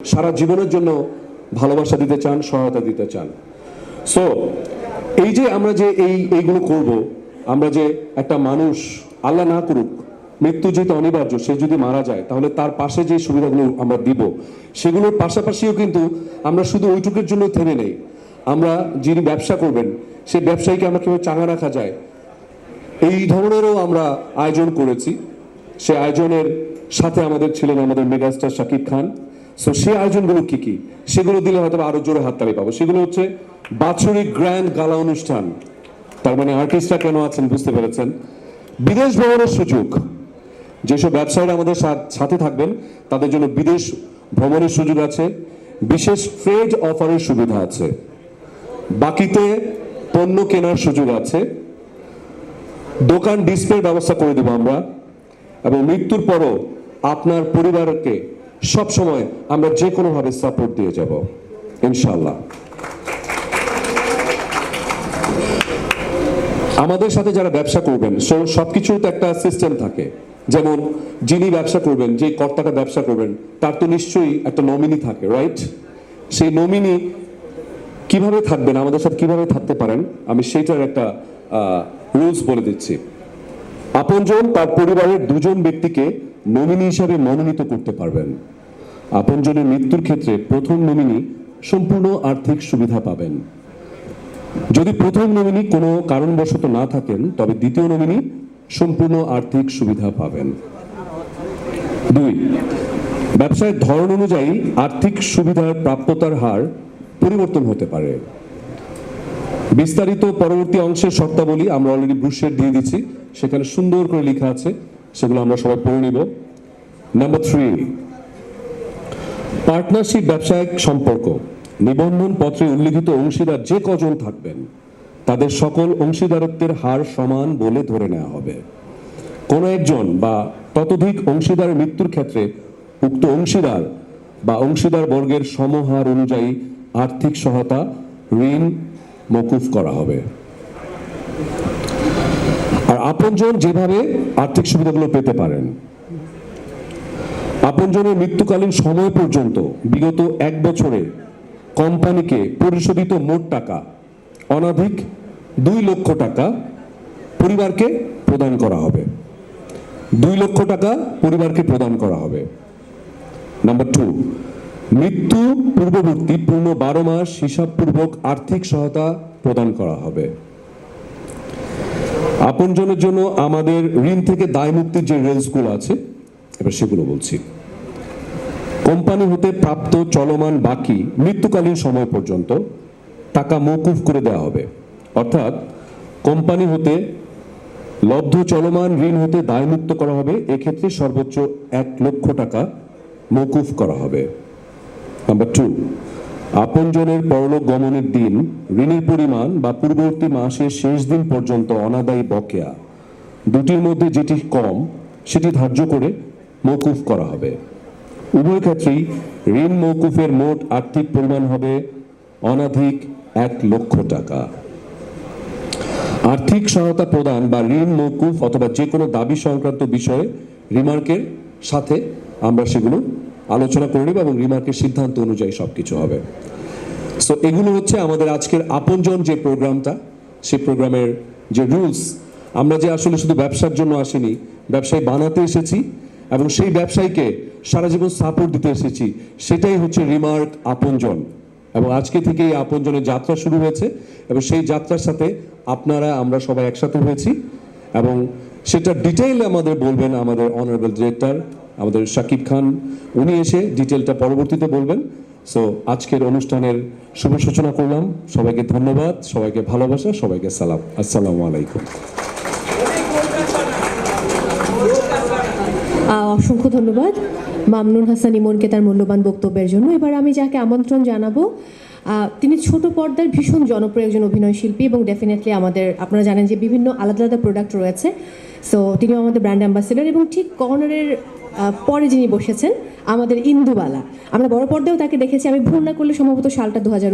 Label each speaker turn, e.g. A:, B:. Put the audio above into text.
A: সারা জীবনের জন্য ভালোবাসা দিতে চান, সহায়তা দিতে চান। সো এই যে আমরা যে এই, এইগুলো করব, আমরা যে একটা মানুষ, আল্লাহ না করুক, মৃত্যু যেহেতু অনিবার্য, সে যদি মারা যায়, তাহলে তার পাশে যে সুবিধাগুলো আমরা দিব, সেগুলোর পাশাপাশিও কিন্তু আমরা শুধু ওইটুকুর জন্য থেমে নেই। আমরা যিনি ব্যবসা করবেন সেই ব্যবসায়ীকে আমরা কীভাবে চাঙা রাখা যায়, এই ধরনেরও আমরা আয়োজন করেছি। সে আয়োজনের সাথে আমাদের ছিলেন আমাদের মেগাস্টার শাকিব খান। সো সেই আয়োজনগুলো কি কি? সেগুলো দিলে হয়তো আরও জোরে হাততালি পাবো। সেগুলো হচ্ছে বাৎসরিক গ্র্যান্ড গালা অনুষ্ঠান। তার মানে আর্টিস্টরা কেন আছেন বুঝতে পেরেছেন? বিদেশ ভ্রমণের সুযোগ। যেসব ব্যবসায়ীরা আমাদের সাথে থাকবেন, তাদের জন্য বিদেশ ভ্রমণের সুযোগ আছে। বিশেষ ট্রেড অফারের সুবিধা আছে। বাকিতে পণ্য কেনার সুযোগ আছে। দোকান ডিসপ্লের ব্যবস্থা করে দেবো আমরা। এবং মৃত্যুর পরও আপনার পরিবারকে সব সময় আমরা যে কোনো ভাবে সাপোর্ট দিয়ে যাব ইনশাল্লাহ আমাদের সাথে যারা ব্যবসা করবেন, সো সবকিছুর তো একটা সিস্টেম থাকে। যেমন যিনি ব্যবসা করবেন, যে কর্তাটা ব্যবসা করবেন, তার তো নিশ্চয়ই একটা নমিনি থাকে রাইট সেই নমিনি কীভাবে থাকবেন, আমাদের সাথে কীভাবে থাকতে পারেন, আমি সেইটার একটা রুলস বলে দিচ্ছি। আপনজন তার পরিবারের দুজন ব্যক্তিকে নমিনি হিসাবে মনোনীত করতে পারবেন। আপনজনের মৃত্যুর ক্ষেত্রে প্রথম নমিনি সম্পূর্ণ আর্থিক সুবিধা পাবেন। যদি প্রথম নমিনি কোনো কারণবশত না থাকেন, তবে দ্বিতীয় নমিনি সম্পূর্ণ আর্থিক সুবিধা পাবেন। দুই ব্যবসায়ের ধরন অনুযায়ী আর্থিক সুবিধার প্রাপ্যতার হার পরিবর্তন হতে পারে। বিস্তারিত পরবর্তী অংশের শর্তাবলী আমরা অলরেডি ব্রুশের দিয়ে দিচ্ছি। সেখানে সুন্দর করে লেখা আছে, সেগুলো আমরা সবাই পড়ে নিব। নাম্বার থ্রি পার্টনারশিপ ব্যবসায়িক সম্পর্ক। নিবন্ধন পত্রে উল্লিখিত অংশীদার যে কজন থাকবেন, তাদের সকল অংশীদারত্বের হার সমান বলে ধরে নেওয়া হবে। কোন একজন বা ততোধিক অংশীদারের মৃত্যুর ক্ষেত্রে উক্ত অংশীদার বা অংশীদার বর্গের সমহার অনুযায়ী আর্থিক সহায়তা, ঋণ মকুফ করা হবে। আর আপনজন যেভাবে আর্থিক সুবিধাগুলো পেতে পারেন আপনজনের মৃত্যুকালীন সময় পর্যন্ত বিগত এক বছরে কোম্পানিকে পরিশোধিত মোট টাকা, অনাধিক দুই লক্ষ টাকা পরিবারকে প্রদান করা হবে। দুই লক্ষ টাকা পরিবারকে প্রদান করা হবে। নাম্বার টু, মৃত্যু পূর্ববর্তী পূর্ণ বারো মাস হিসাবপূর্বক আর্থিক সহায়তা প্রদান করা হবে। আপনজনের জন্য আমাদের ঋণ থেকে দায় মুক্তির যে রেঞ্জগুলো আছে, এবার সেগুলো বলছি। কোম্পানি হতে প্রাপ্ত চলমান বাকি মৃত্যুকালীন সময় পর্যন্ত টাকা মৌকুফ করে দেওয়া হবে। অর্থাৎ কোম্পানি হতে লব্ধ চলমান ঋণ হতে দায়মুক্ত করা হবে, এক্ষেত্রে সর্বোচ্চ এক লক্ষ টাকা মৌকুফ করা হবে। নাম্বার টু, আপনজনের পরলোক গমনের দিন, ঋণের পরিমাণ বা পূর্ববর্তী মাসের শেষ দিন পর্যন্ত অনাদায়ী বকেয়া, দুটির মধ্যে যেটি কম, সেটি ধার্য করে মৌকুফ করা হবে। উভয় ক্ষেত্রেই ঋণ মৌকুফের মোট আর্থিক পরিমাণ হবে অনাধিক এক লক্ষ টাকা। আর্থিক সহায়তা প্রদান বা ঋণ মৌকুফ অথবা যে কোনো দাবি সংক্রান্ত বিষয়ে রিমার্কের সাথে আমরা সেগুলো আলোচনা করে নেব এবং রিমার্কের সিদ্ধান্ত অনুযায়ী সবকিছু হবে। সো এগুলো হচ্ছে আমাদের আজকের আপনজন যে প্রোগ্রামটা, সে প্রোগ্রামের যে রুলস। আমরা যে আসলে শুধু ব্যবসার জন্য আসিনি, ব্যবসায়ী বানাতে এসেছি এবং সেই ব্যবসায়ীকে সারা জীবন সাপোর্ট দিতে এসেছি। সেটাই হচ্ছে রিমার্ক আপনজন। এবং আজকে থেকে এই আপনজনের যাত্রা শুরু হয়েছে এবং সেই যাত্রার সাথে আপনারা, আমরা সবাই একসাথে হয়েছি এবং সেটা ডিটেইলে আমাদের বলবেন আমাদের অনারেবল ডিরেক্টর আমাদের শাকিব খান। উনি এসে ডিটেলটা পরবর্তীতে বলবেন। সো আজকের অনুষ্ঠানের শুভ সূচনা করলাম। সবাইকে ধন্যবাদ, সবাইকে ভালোবাসা, সবাইকে সালাম। আসসালামু আলাইকুম।
B: অসংখ্য ধন্যবাদ। মামনুন হাসান ইমনকে তার মূল্যবান বক্তব্যের জন্য। এবার আমি যাকে আমন্ত্রণ জানাব তিনি ছোট পর্দার ভীষণ জনপ্রিয় একজন অভিনয় শিল্পী এবং ডেফিনেটলি আমাদের, আপনারা জানেন যে বিভিন্ন আলাদা আলাদা প্রোডাক্ট রয়েছে। সো তিনিও আমাদের ব্র্যান্ড অ্যাম্বাসেডর এবং ঠিক কর্নারের পরে যিনি বসেছেন, আমাদের ইন্দুবালা। আমরা বড় পর্দাও তাকে দেখেছি। আমি ভুল না করলে সম্ভবত সালটা দু হাজার